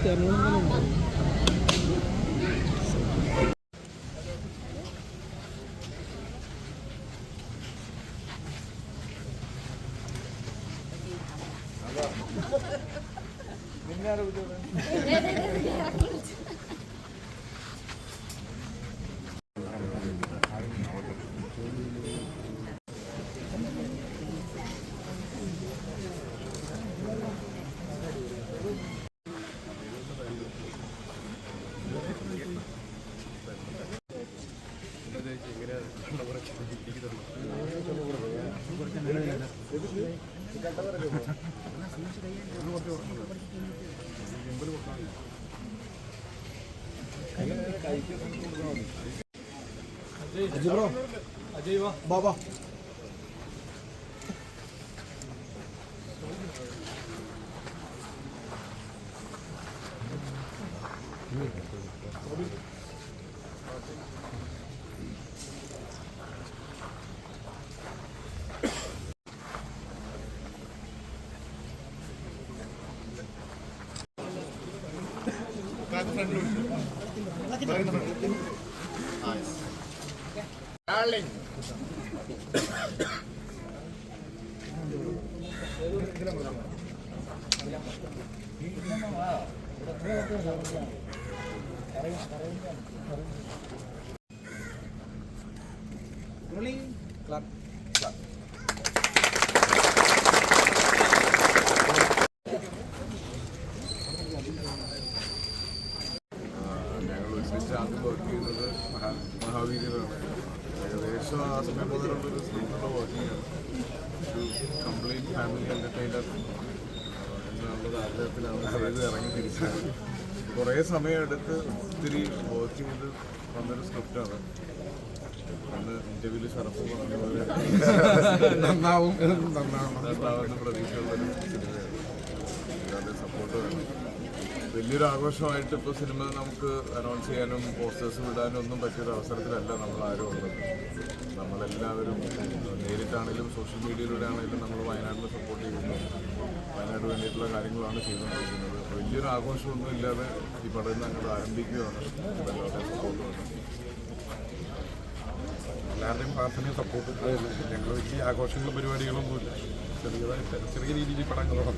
అయితే అనుగుణంగానే ఉంటుంది నిన్న అడుగుతుంది അജയ് ബ്രോ അജയ് വാ ബാ Darling. Rolling. ആദ്യം വർക്ക് ചെയ്യുന്നത് മഹാ ഏകദേശം ആ സമയം മുതലുള്ളൊരു സ്ത്രീകളുടെ വർക്കിംഗ് ആണ്. ഒരു കംപ്ലീറ്റ് ഫാമിലി എന്റർടൈനർ എന്നുള്ളത് ആഗ്രഹത്തിലാണ് അതായത് ഇറങ്ങി തിരിച്ചത് കുറേ സമയമെടുത്ത് ഒത്തിരി വർക്ക് ചെയ്ത് വന്നൊരു സ്ക്രിപ്റ്റാണ് അന്ന് ഇന്റർവ്യൂൽ ഷറഫ് പറഞ്ഞ പോലെ നന്നാവും. നന്നാവും നന്നാവുന്ന പ്രതീക്ഷയുള്ളൊരു വലിയൊരു ആഘോഷമായിട്ട് ഇപ്പോൾ സിനിമ നമുക്ക് അനൗൺസ് ചെയ്യാനും പോസ്റ്റേഴ്സ് വിടാനും ഒന്നും പറ്റിയൊരു അവസരത്തിലല്ല നമ്മൾ ആരും ഉള്ളത്. നമ്മളെല്ലാവരും നേരിട്ടാണെങ്കിലും സോഷ്യൽ മീഡിയയിലൂടെ ആണെങ്കിലും നമ്മൾ വയനാടിനെ സപ്പോർട്ട് ചെയ്യുന്നു. വയനാട് വേണ്ടിയിട്ടുള്ള കാര്യങ്ങളാണ് ചെയ്തുകൊണ്ടിരിക്കുന്നത്. വലിയൊരു ആഘോഷമൊന്നും ഇല്ലാതെ ഈ പടം ഞങ്ങൾ ആരംഭിക്കുകയാണ്. എല്ലാവരുടെയും പ്രാർത്ഥനയും സപ്പോർട്ടും ഞങ്ങൾ വലിയ ആഘോഷങ്ങളും പരിപാടികളൊന്നുമില്ല. ചെറിയതായിട്ട് ചെറിയ രീതിയിൽ പടങ്ങളൊക്കെ